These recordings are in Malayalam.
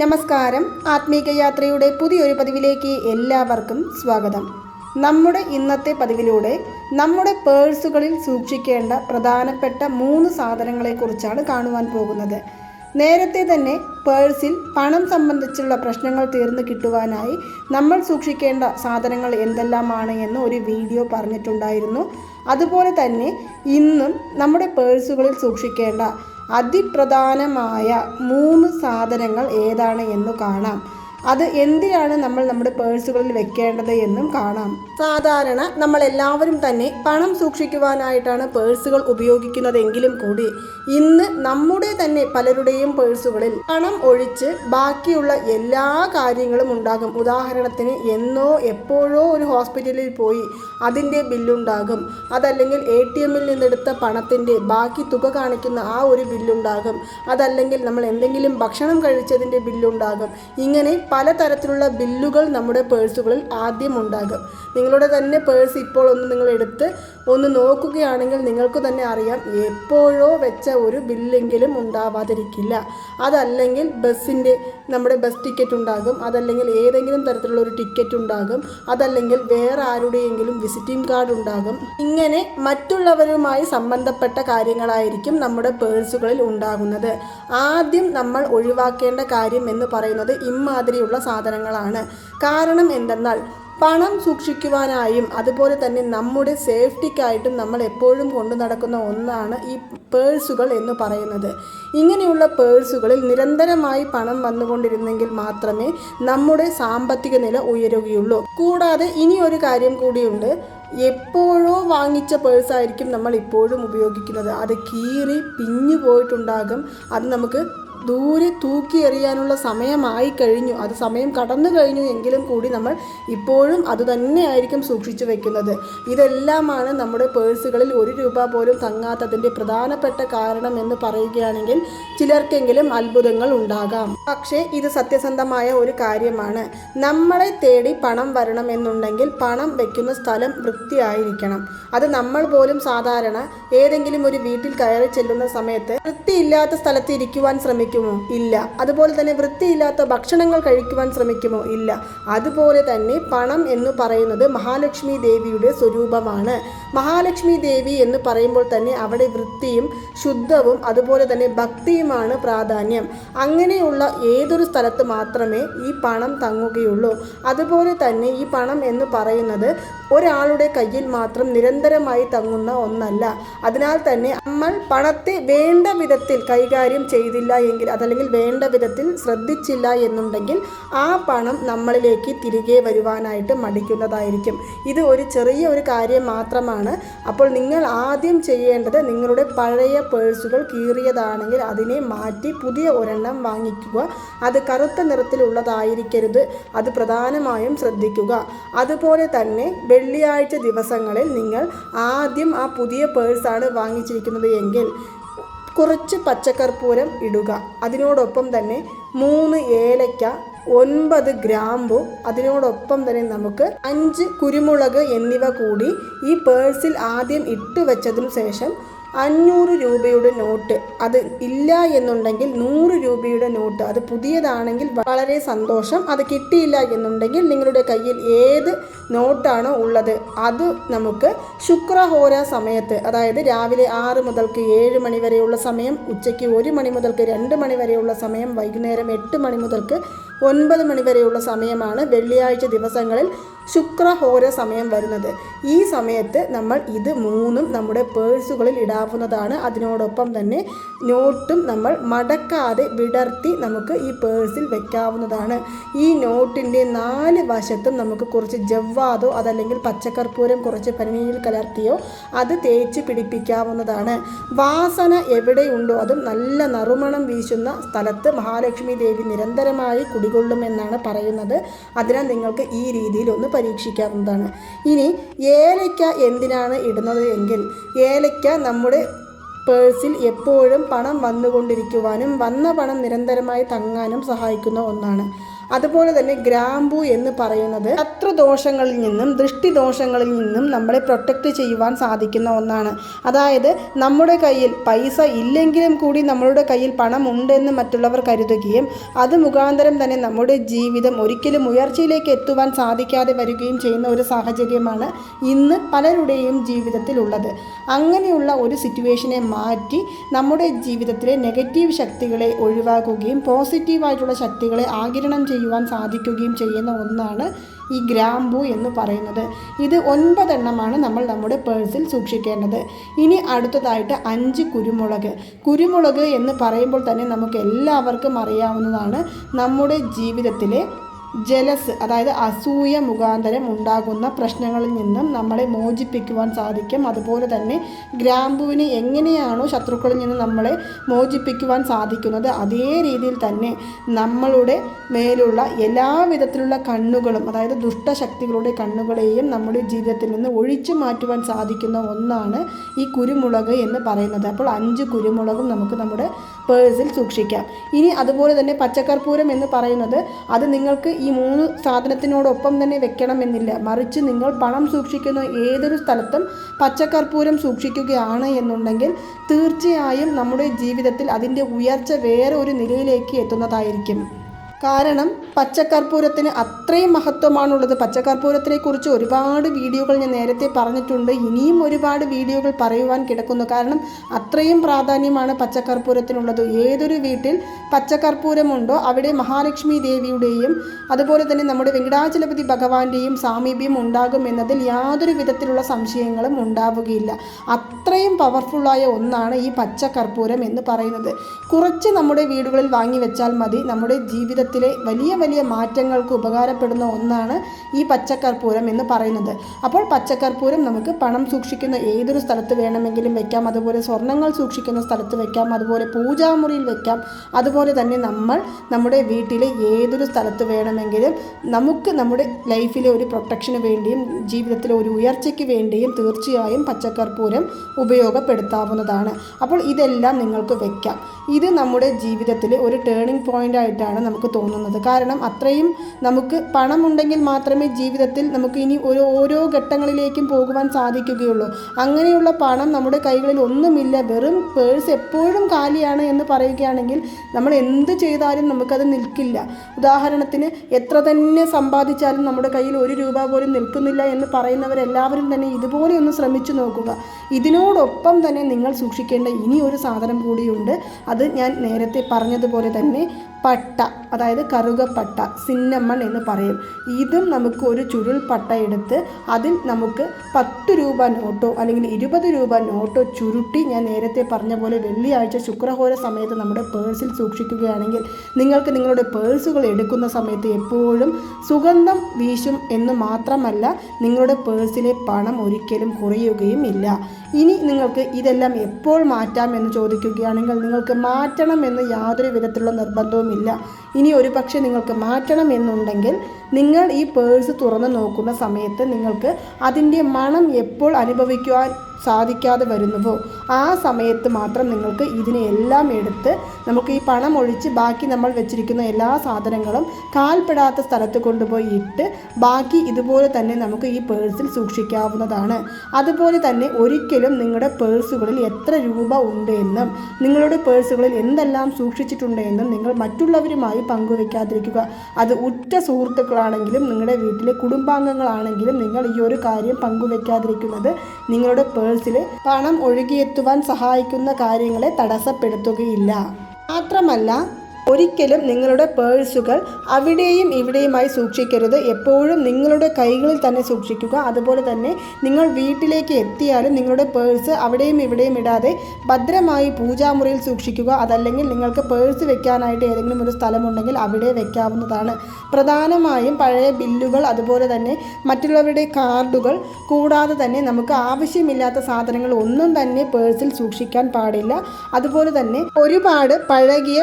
നമസ്കാരം. ആത്മീക യാത്രയുടെ പുതിയൊരു പതിവിലേക്ക് എല്ലാവർക്കും സ്വാഗതം. നമ്മുടെ ഇന്നത്തെ പതിവിലൂടെ നമ്മുടെ പേഴ്സുകളിൽ സൂക്ഷിക്കേണ്ട പ്രധാനപ്പെട്ട മൂന്ന് സാധനങ്ങളെക്കുറിച്ചാണ് കാണുവാൻ പോകുന്നത്. നേരത്തെ തന്നെ പേഴ്സിൽ പണം സംബന്ധിച്ചുള്ള പ്രശ്നങ്ങൾ തീർന്നു കിട്ടുവാനായി നമ്മൾ സൂക്ഷിക്കേണ്ട സാധനങ്ങൾ എന്തെല്ലാമാണ് എന്ന് ഒരു വീഡിയോ പറഞ്ഞിട്ടുണ്ടായിരുന്നു. അതുപോലെ തന്നെ ഇന്നും നമ്മുടെ പേഴ്സുകളിൽ സൂക്ഷിക്കേണ്ട അതിപ്രധാനമായ മൂന്ന് സാധനങ്ങൾ ഏതാണ് എന്ന് കാണാം. അത് എന്തിനാണ് നമ്മൾ നമ്മുടെ പേഴ്സുകളിൽ വെക്കേണ്ടത് എന്നും കാണാം. സാധാരണ നമ്മൾ എല്ലാവരും തന്നെ പണം സൂക്ഷിക്കുവാനായിട്ടാണ് പേഴ്സുകൾ ഉപയോഗിക്കുന്നതെങ്കിലും കൂടി ഇന്ന് നമ്മുടെ തന്നെ പലരുടെയും പേഴ്സുകളിൽ പണം ഒഴിച്ച് ബാക്കിയുള്ള എല്ലാ കാര്യങ്ങളും ഉണ്ടാകും. ഉദാഹരണത്തിന് എന്നോ എപ്പോഴോ ഒരു ഹോസ്പിറ്റലിൽ പോയി അതിന്റെ ബില്ലുണ്ടാകും. അതല്ലെങ്കിൽ എ ടി എമ്മിൽ നിന്നെടുത്ത പണത്തിന്റെ ബാക്കി തുക കാണിക്കുന്ന ആ ഒരു ബില്ലുണ്ടാകും. അതല്ലെങ്കിൽ നമ്മൾ എന്തെങ്കിലും ഭക്ഷണം കഴിച്ചതിന്റെ ബില്ലുണ്ടാകും. ഇങ്ങനെ പലതരത്തിലുള്ള ബില്ലുകൾ നമ്മുടെ പേഴ്സുകളിൽ ആദ്യം ഉണ്ടാകും നിങ്ങളുടെ തന്നെ പേഴ്സ് ഇപ്പോൾ ഒന്ന് നിങ്ങൾ എടുത്ത് ഒന്ന് നോക്കുകയാണെങ്കിൽ നിങ്ങൾക്ക് തന്നെ അറിയാം എപ്പോഴോ വെച്ച ഒരു ബില്ലെങ്കിലും ഉണ്ടാവാതിരിക്കില്ല. അതല്ലെങ്കിൽ ബസ്സിന്റെ നമ്മുടെ ബസ് ടിക്കറ്റ് ഉണ്ടാകും അതല്ലെങ്കിൽ ഏതെങ്കിലും തരത്തിലുള്ള ഒരു ടിക്കറ്റ് ഉണ്ടാകും അതല്ലെങ്കിൽ വേറെ ആരുടെയെങ്കിലും വിസിറ്റിംഗ് കാർഡ് ഉണ്ടാകും. ഇങ്ങനെ മറ്റുള്ളവരുമായി സംബന്ധപ്പെട്ട കാര്യങ്ങളായിരിക്കും നമ്മുടെ പേഴ്സുകളിൽ ഉണ്ടാകുന്നത്. ആദ്യം നമ്മൾ ഒഴിവാക്കേണ്ട കാര്യം എന്ന് പറയുന്നത് ഇമാതിരിയുള്ള സാധനങ്ങളാണ്. കാരണം എന്തെന്നാൽ പണം സൂക്ഷിക്കുവാനായും അതുപോലെ തന്നെ നമ്മുടെ സേഫ്റ്റിക്കായിട്ടും നമ്മൾ എപ്പോഴും കൊണ്ടു നടക്കുന്ന ഒന്നാണ് ഈ പേഴ്സുകൾ എന്ന് പറയുന്നത്. ഇങ്ങനെയുള്ള പേഴ്സുകളിൽ നിരന്തരമായി പണം വന്നുകൊണ്ടിരുന്നെങ്കിൽ മാത്രമേ നമ്മുടെ സാമ്പത്തിക നില ഉയരുകയുള്ളൂ. കൂടാതെ ഇനി ഒരു കാര്യം കൂടിയുണ്ട്. എപ്പോഴോ വാങ്ങിച്ച പേഴ്സായിരിക്കും നമ്മൾ ഇപ്പോഴും ഉപയോഗിക്കുന്നത്. അത് കീറി പിഞ്ഞു പോയിട്ടുണ്ടാകും. അത് നമുക്ക് ദൂരെ തൂക്കി എറിയാനുള്ള സമയമായി കഴിഞ്ഞു. അത് സമയം കടന്നു കഴിഞ്ഞു എങ്കിലും കൂടി നമ്മൾ ഇപ്പോഴും അത് തന്നെയായിരിക്കും സൂക്ഷിച്ചു വെക്കുന്നത്. ഇതെല്ലാമാണ് നമ്മുടെ പേഴ്സുകളിൽ ഒരു രൂപ പോലും തങ്ങാത്തതിന്റെ പ്രധാനപ്പെട്ട കാരണം എന്ന് പറയുകയാണെങ്കിൽ ചിലർക്കെങ്കിലും അത്ഭുതങ്ങൾ ഉണ്ടാകാം. പക്ഷേ ഇത് സത്യസന്ധമായ ഒരു കാര്യമാണ്. നമ്മളെ തേടി പണം വരണം എന്നുണ്ടെങ്കിൽ പണം വെക്കുന്ന സ്ഥലം വൃത്തിയായിരിക്കണം. അത് നമ്മൾ പോലും സാധാരണ ഏതെങ്കിലും ഒരു വീട്ടിൽ കയറി ചെല്ലുന്ന സമയത്ത് വൃത്തിയില്ലാത്ത സ്ഥലത്ത് ഇരിക്കുവാൻ ശ്രമിക്കുമോ ഇല്ല. അതുപോലെ തന്നെ വൃത്തിയില്ലാത്ത ഭക്ഷണങ്ങൾ കഴിക്കുവാൻ ശ്രമിക്കുമോ? ഇല്ല. അതുപോലെ തന്നെ പണം എന്ന് പറയുന്നത് മഹാലക്ഷ്മി ദേവിയുടെ സ്വരൂപമാണ്. മഹാലക്ഷ്മി ദേവി എന്ന് പറയുമ്പോൾ തന്നെ അവിടെ വൃത്തിയും ശുദ്ധവും അതുപോലെ തന്നെ ഭക്തിയുമാണ് പ്രാധാന്യം. അങ്ങനെയുള്ള ഏതൊരു സ്ഥലത്ത് മാത്രമേ ഈ പണം തങ്ങുകയുള്ളൂ. അതുപോലെ തന്നെ ഈ പണം എന്ന് പറയുന്നത് ഒരാളുടെ കയ്യിൽ മാത്രം നിരന്തരമായി തങ്ങുന്ന ഒന്നല്ല. അതിനാൽ തന്നെ നമ്മൾ പണത്തെ വേണ്ട വിധത്തിൽ കൈകാര്യം ചെയ്തില്ല എങ്കിൽ അതല്ലെങ്കിൽ വേണ്ട വിധത്തിൽ ശ്രദ്ധിച്ചില്ല എന്നുണ്ടെങ്കിൽ ആ പണം നമ്മളിലേക്ക് തിരികെ വരുവാനായിട്ട് മടിക്കുന്നതായിരിക്കും. ഇത് ഒരു ചെറിയ ഒരു കാര്യം മാത്രമാണ്. അപ്പോൾ നിങ്ങൾ ആദ്യം ചെയ്യേണ്ടത് നിങ്ങളുടെ പഴയ പേഴ്സുകൾ കീറിയതാണെങ്കിൽ അതിനെ മാറ്റി പുതിയ ഒരെണ്ണം വാങ്ങിക്കുക. അത് കറുത്ത നിറത്തിലുള്ളതായിരിക്കരുത്. അത് പ്രധാനമായും ശ്രദ്ധിക്കുക. അതുപോലെ തന്നെ വെള്ളിയാഴ്ച ദിവസങ്ങളിൽ നിങ്ങൾ ആദ്യം ആ പുതിയ പേഴ്സാണ് വാങ്ങിച്ചിരിക്കുന്നത് എങ്കിൽ കുറച്ച് പച്ചക്കർപ്പൂരം ഇടുക. അതിനോടൊപ്പം തന്നെ മൂന്ന് ഏലയ്ക്ക ഒൻപത് ഗ്രാമ്പു അതിനോടൊപ്പം തന്നെ നമുക്ക് അഞ്ച് കുരുമുളക് എന്നിവ കൂടി ഈ പേഴ്സിൽ ആദ്യം ഇട്ട് വെച്ചതിനു ശേഷം അഞ്ഞൂറ് രൂപയുടെ നോട്ട്. അത് ഇല്ല എന്നുണ്ടെങ്കിൽ നൂറ് രൂപയുടെ നോട്ട്. അത് പുതിയതാണെങ്കിൽ വളരെ സന്തോഷം. അത് കിട്ടിയില്ല എന്നുണ്ടെങ്കിൽ നിങ്ങളുടെ കയ്യിൽ ഏത് നോട്ടാണോ ഉള്ളത്. അത് നമുക്ക് ശുക്രഹോര സമയത്ത് അതായത് രാവിലെ ആറ് മുതൽക്ക് ഏഴ് മണി വരെയുള്ള സമയം ഉച്ചയ്ക്ക് ഒരു മണി മുതൽക്ക് രണ്ട് മണി വരെയുള്ള സമയം വൈകുന്നേരം എട്ട് മണി മുതൽക്ക് ഒൻപത് മണി വരെയുള്ള സമയമാണ് വെള്ളിയാഴ്ച ദിവസങ്ങളിൽ ശുക്രഹോര സമയം വരുന്നത്. ഈ സമയത്ത് നമ്മൾ ഇത് മൂന്നും നമ്മുടെ പേഴ്സുകളിൽ ഇടാവുന്നതാണ്. അതിനോടൊപ്പം തന്നെ നോട്ടും നമ്മൾ മടക്കാതെ വിടർത്തി നമുക്ക് ഈ പേഴ്സിൽ വെക്കാവുന്നതാണ്. ഈ നോട്ടിന്റെ നാല് വശത്തും നമുക്ക് കുറച്ച് ജവ്വാതോ അതല്ലെങ്കിൽ പച്ചക്കർപ്പൂരം കുറച്ച് പനിനീരിൽ കലർത്തിയോ അത് തേച്ച് പിടിപ്പിക്കാവുന്നതാണ്. വാസന എവിടെയുണ്ടോ അതും നല്ല നറുമണം വീശുന്ന സ്ഥലത്ത് മഹാലക്ഷ്മി ദേവി നിരന്തരമായി കുടികൊള്ളുമെന്നാണ് പറയുന്നത്. അതിനാൽ നിങ്ങൾക്ക് ഈ രീതിയിൽ ഒന്ന് പരീക്ഷിക്കാവുന്നതാണ്. ഇനി ഏലയ്ക്ക എന്തിനാണ് ഇടുന്നത് എങ്കിൽ ഏലയ്ക്ക നമ്മുടെ പേഴ്സിൽ എപ്പോഴും പണം വന്നുകൊണ്ടിരിക്കുവാനും വന്ന പണം നിരന്തരമായി തങ്ങാനും സഹായിക്കുന്ന ഒന്നാണ്. അതുപോലെ തന്നെ ഗ്രാമ്പു എന്ന് പറയുന്നത് ശത്രുദോഷങ്ങളിൽ നിന്നും ദൃഷ്ടിദോഷങ്ങളിൽ നിന്നും നമ്മളെ പ്രൊട്ടക്റ്റ് ചെയ്യുവാൻ സാധിക്കുന്ന ഒന്നാണ്. അതായത് നമ്മുടെ കയ്യിൽ പൈസ ഇല്ലെങ്കിലും കൂടി നമ്മളുടെ കയ്യിൽ പണം ഉണ്ടെന്ന് മറ്റുള്ളവർ കരുതുകയും അത് മുഖാന്തരം തന്നെ നമ്മുടെ ജീവിതം ഒരിക്കലും ഉയർച്ചയിലേക്ക് എത്തുവാൻ സാധിക്കാതെ വരികയും ചെയ്യുന്ന ഒരു സാഹചര്യമാണ് ഇന്ന് പലരുടെയും ജീവിതത്തിലുള്ളത്. അങ്ങനെയുള്ള ഒരു സിറ്റുവേഷനെ മാറ്റി നമ്മുടെ ജീവിതത്തിലെ നെഗറ്റീവ് ശക്തികളെ ഒഴിവാക്കുകയും പോസിറ്റീവായിട്ടുള്ള ശക്തികളെ ആകിരണം ചെയ്യുവാൻ സാധിക്കുകയും ചെയ്യുന്ന ഒന്നാണ് ഈ ഗ്രാമ്പു എന്ന് പറയുന്നത്. ഇത് ഒൻപതെണ്ണമാണ് നമ്മൾ നമ്മുടെ പേഴ്സിൽ സൂക്ഷിക്കേണ്ടത്. ഇനി അടുത്തതായിട്ട് അഞ്ച് കുരുമുളക്. കുരുമുളക് എന്ന് പറയുമ്പോൾ തന്നെ നമുക്ക് എല്ലാവർക്കും അറിയാവുന്നതാണ് നമ്മുടെ ജീവിതത്തിലെ ജലസ് അതായത് അസൂയ മുഖാന്തരം ഉണ്ടാകുന്ന പ്രശ്നങ്ങളിൽ നിന്നും നമ്മളെ മോചിപ്പിക്കുവാൻ സാധിക്കും. അതുപോലെ തന്നെ ഗ്രാമ്പുവിനെ എങ്ങനെയാണോ ശത്രുക്കളിൽ നിന്ന് നമ്മളെ മോചിപ്പിക്കുവാൻ സാധിക്കുന്നത് അതേ രീതിയിൽ തന്നെ നമ്മളുടെ മേലുള്ള എല്ലാവിധത്തിലുള്ള കണ്ണുകളും അതായത് ദുഷ്ടശക്തികളുടെ കണ്ണുകളെയും നമ്മുടെ ജീവിതത്തിൽ നിന്ന് ഒഴിച്ചു മാറ്റുവാൻ സാധിക്കുന്ന ഒന്നാണ് ഈ കുരുമുളക് എന്ന് പറയുന്നത്. അപ്പോൾ അഞ്ച് കുരുമുളകും നമുക്ക് നമ്മുടെ പേഴ്സിൽ സൂക്ഷിക്കാം. ഇനി അതുപോലെ തന്നെ പച്ചക്കർപ്പൂരം എന്ന് പറയുന്നത് അത് നിങ്ങൾക്ക് ഈ മൂന്ന് സാധനത്തിനോടൊപ്പം തന്നെ വെക്കണമെന്നില്ല. മറിച്ച് നിങ്ങൾ പണം സൂക്ഷിക്കുന്ന ഏതൊരു സ്ഥലത്തും പച്ചക്കർപ്പൂരം സൂക്ഷിക്കുകയാണ് എന്നുണ്ടെങ്കിൽ തീർച്ചയായും നമ്മുടെ ജീവിതത്തിൽ അതിന്റെ ഉയർച്ച വേറെ ഒരു നിലയിലേക്ക് എത്തുന്നതായിരിക്കും. കാരണം പച്ചക്കർപ്പൂരത്തിന് അത്രയും മഹത്വമാണുള്ളത്. പച്ചക്കർപ്പൂരത്തിനെ കുറിച്ച് ഒരുപാട് വീഡിയോകൾ ഞാൻ നേരത്തെ പറഞ്ഞിട്ടുണ്ട്. ഇനിയും ഒരുപാട് വീഡിയോകൾ പറയുവാൻ കിടക്കുന്നു. കാരണം അത്രയും പ്രാധാന്യമാണ് പച്ചക്കർപ്പൂരത്തിനുള്ളത് ഏതൊരു വീട്ടിൽ പച്ചക്കർപ്പൂരമുണ്ടോ അവിടെ മഹാലക്ഷ്മി ദേവിയുടെയും അതുപോലെ തന്നെ നമ്മുടെ വെങ്കടാചലപതി ഭഗവാന്റെയും സാമീപ്യം ഉണ്ടാകും എന്നതിൽ യാതൊരു വിധത്തിലുള്ള സംശയങ്ങളും ഉണ്ടാവുകയില്ല. അത്രയും പവർഫുള്ളായ ഒന്നാണ് ഈ പച്ചക്കർപ്പൂരം എന്ന് പറയുന്നത്. കുറച്ച് നമ്മുടെ വീടുകളിൽ വാങ്ങി വെച്ചാൽ മതി. നമ്മുടെ ജീവിതത്തിൽ ജീവിതത്തിലെ വലിയ വലിയ മാറ്റങ്ങൾക്ക് ഉപകാരപ്പെടുന്ന ഒന്നാണ് ഈ പച്ചക്കർപ്പൂരം എന്ന് പറയുന്നത്. അപ്പോൾ പച്ചക്കർപ്പൂരം നമുക്ക് പണം സൂക്ഷിക്കുന്ന ഏതൊരു സ്ഥലത്ത് വേണമെങ്കിലും വെക്കാം. അതുപോലെ സ്വർണങ്ങൾ സൂക്ഷിക്കുന്ന സ്ഥലത്ത് വെക്കാം. അതുപോലെ പൂജാമുറിയിൽ വെക്കാം. അതുപോലെ തന്നെ നമ്മൾ നമ്മുടെ വീട്ടിലെ ഏതൊരു സ്ഥലത്ത് വേണമെങ്കിലും നമുക്ക് നമ്മുടെ ലൈഫിലെ ഒരു പ്രൊട്ടക്ഷന് വേണ്ടിയും ജീവിതത്തിലെ ഒരു ഉയർച്ചയ്ക്ക് വേണ്ടിയും തീർച്ചയായും പച്ചക്കർപ്പൂരം ഉപയോഗപ്പെടുത്താവുന്നതാണ്. അപ്പോൾ ഇതെല്ലാം നിങ്ങൾക്ക് വെക്കാം. ഇത് നമ്മുടെ ജീവിതത്തിൽ ഒരു ടേണിംഗ് പോയിന്റ് ആയിട്ടാണ് നമുക്ക് തോന്നുന്നത്. കാരണം അത്രയും നമുക്ക് പണമുണ്ടെങ്കിൽ മാത്രമേ ജീവിതത്തിൽ നമുക്ക് ഇനി ഒരു ഓരോ ഘട്ടങ്ങളിലേക്കും പോകുവാൻ സാധിക്കുകയുള്ളൂ. അങ്ങനെയുള്ള പണം നമ്മുടെ കൈകളിൽ ഒന്നുമില്ല. വെറും പേഴ്സ് എപ്പോഴും കാലിയാണ് എന്ന് പറയുകയാണെങ്കിൽ നമ്മൾ എന്ത് ചെയ്താലും നമുക്കത് നിൽക്കില്ല. ഉദാഹരണത്തിന് എത്ര തന്നെ സമ്പാദിച്ചാലും നമ്മുടെ കയ്യിൽ ഒരു രൂപ പോലും നിൽക്കുന്നില്ല എന്ന് പറയുന്നവരെല്ലാവരും തന്നെ ഇതുപോലെ ഒന്ന് ശ്രമിച്ചു നോക്കുക. ഇതിനോടൊപ്പം തന്നെ നിങ്ങൾ സൂക്ഷിക്കേണ്ട ഇനി ഒരു സാധനം കൂടിയുണ്ട്. അത് ഞാൻ നേരത്തെ പറഞ്ഞതുപോലെ തന്നെ പട്ട അതായത് കറുകപ്പട്ട സിന്നമ്മൺ എന്ന് പറയും. ഇതും നമുക്ക് ഒരു ചുരുൾ പട്ട എടുത്ത് അതിൽ നമുക്ക് പത്ത് രൂപ നോട്ടോ അല്ലെങ്കിൽ ഇരുപത് രൂപ നോട്ടോ ചുരുട്ടി ഞാൻ നേരത്തെ പറഞ്ഞ പോലെ വെള്ളിയാഴ്ച ശുക്രഹോര സമയത്ത് നമ്മുടെ പേഴ്സിൽ സൂക്ഷിക്കുകയാണെങ്കിൽ നിങ്ങൾക്ക് നിങ്ങളുടെ പേഴ്സുകൾ എടുക്കുന്ന സമയത്ത് എപ്പോഴും സുഗന്ധം വീശും എന്ന് മാത്രമല്ല നിങ്ങളുടെ പേഴ്സിലെ പണം ഒരിക്കലും കുറയുകയും ഇല്ല. ഇനി നിങ്ങൾക്ക് ഇതെല്ലാം എപ്പോൾ മാറ്റാം എന്ന് ചോദിക്കുകയാണെങ്കിൽ നിങ്ങൾക്ക് മാറ്റണം എന്ന് യാതൊരു വിധത്തിലുള്ള നിർബന്ധവുമില്ല ഇനി ഒരു പക്ഷേ നിങ്ങൾക്ക് മാറ്റണം എന്നുണ്ടെങ്കിൽ നിങ്ങൾ ഈ പേഴ്സ് തുറന്ന് നോക്കുന്ന സമയത്ത് നിങ്ങൾക്ക് അതിന്റെ മണം എപ്പോൾ അനുഭവിക്കുവാൻ സാധിക്കാതെ വരുന്നുവോ? ആ സമയത്ത് മാത്രം നിങ്ങൾക്ക് ഇതിനെ എല്ലാം എടുത്ത് നമുക്ക് ഈ പണം ഒഴിച്ച് ബാക്കി നമ്മൾ വെച്ചിരിക്കുന്ന എല്ലാ സാധനങ്ങളും കാൽപ്പെടാത്ത സ്ഥലത്ത് കൊണ്ടുപോയി ഇട്ട് ബാക്കി ഇതുപോലെ തന്നെ നമുക്ക് ഈ പേഴ്സിൽ സൂക്ഷിക്കാവുന്നതാണ്. അതുപോലെ തന്നെ ഒരിക്കലും നിങ്ങളുടെ പേഴ്സുകളിൽ എത്ര രൂപ ഉണ്ട് എന്നും നിങ്ങളുടെ പേഴ്സുകളിൽ എന്തെല്ലാം സൂക്ഷിച്ചിട്ടുണ്ട് എന്നും നിങ്ങൾ മറ്റുള്ളവരുമായി പങ്കുവെക്കാതിരിക്കുക. അത് ഉറ്റ സുഹൃത്തുക്കളാണെങ്കിലും നിങ്ങളുടെ വീട്ടിലെ കുടുംബാംഗങ്ങളാണെങ്കിലും നിങ്ങൾ ഈ ഒരു കാര്യം പങ്കുവെക്കാതിരിക്കുന്നത് നിങ്ങളുടെ പേഴ്സിൽ പണം ഒഴുകിയെത്തുവാൻ സഹായിക്കുന്ന കാര്യങ്ങളെ തടസ്സപ്പെടുത്തുകയില്ല. മാത്രമല്ല ഒരിക്കലും നിങ്ങളുടെ പേഴ്സുകൾ അവിടെയും ഇവിടെയുമായി സൂക്ഷിക്കരുത്. എപ്പോഴും നിങ്ങളുടെ കൈകളിൽ തന്നെ സൂക്ഷിക്കുക. അതുപോലെ തന്നെ നിങ്ങൾ വീട്ടിലേക്ക് എത്തിയാലും നിങ്ങളുടെ പേഴ്സ് അവിടെയും ഇവിടെയും ഇടാതെ ഭദ്രമായി പൂജാമുറിയിൽ സൂക്ഷിക്കുക. അതല്ലെങ്കിൽ നിങ്ങൾക്ക് പേഴ്സ് വെക്കാനായിട്ട് ഏതെങ്കിലും ഒരു സ്ഥലമുണ്ടെങ്കിൽ അവിടെ വെക്കാവുന്നതാണ്. പ്രധാനമായും പഴയ ബില്ലുകൾ അതുപോലെ തന്നെ മറ്റുള്ളവരുടെ കാർഡുകൾ കൂടാതെ തന്നെ നമുക്ക് ആവശ്യമില്ലാത്ത സാധനങ്ങൾ ഒന്നും തന്നെ പേഴ്സിൽ സൂക്ഷിക്കാൻ പാടില്ല. അതുപോലെ തന്നെ ഒരുപാട് പഴകിയ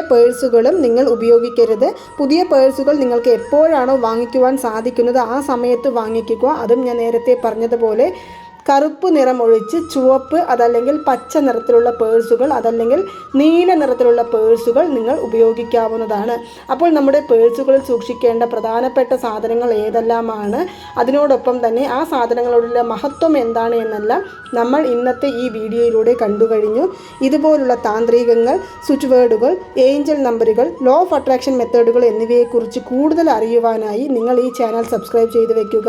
പേഴ്സുകളും നിങ്ങൾ ഉപയോഗിക്കരുത്. പുതിയ പേഴ്സുകൾ നിങ്ങൾക്ക് എപ്പോഴാണോ വാങ്ങിക്കുവാൻ സാധിക്കുന്നത് ആ സമയത്ത് വാങ്ങിക്കുക. അതും ഞാൻ നേരത്തെ പറഞ്ഞതുപോലെ കറുപ്പ് നിറം ഒഴിച്ച് ചുവപ്പ് അതല്ലെങ്കിൽ പച്ച നിറത്തിലുള്ള പേഴ്സുകൾ അതല്ലെങ്കിൽ നീല നിറത്തിലുള്ള പേഴ്സുകൾ നിങ്ങൾ ഉപയോഗിക്കാവുന്നതാണ്. അപ്പോൾ നമ്മുടെ പേഴ്സുകളിൽ സൂക്ഷിക്കേണ്ട പ്രധാനപ്പെട്ട സാധനങ്ങൾ ഏതെല്ലാമാണ്? അതിനോടൊപ്പം തന്നെ ആ സാധനങ്ങളുടെ മഹത്വം എന്താണ് എന്നെല്ലാം നമ്മൾ ഇന്നത്തെ ഈ വീഡിയോയിലൂടെ കണ്ടു കഴിഞ്ഞു. ഇതുപോലുള്ള താന്ത്രികങ്ങൾ സ്വിച്ച് വേർഡുകൾ ഏഞ്ചൽ നമ്പറുകൾ ലോ ഓഫ് അട്രാക്ഷൻ മെത്തേഡുകൾ എന്നിവയെക്കുറിച്ച് കൂടുതൽ അറിയുവാനായി നിങ്ങൾ ഈ ചാനൽ സബ്സ്ക്രൈബ് ചെയ്ത് വെക്കുക.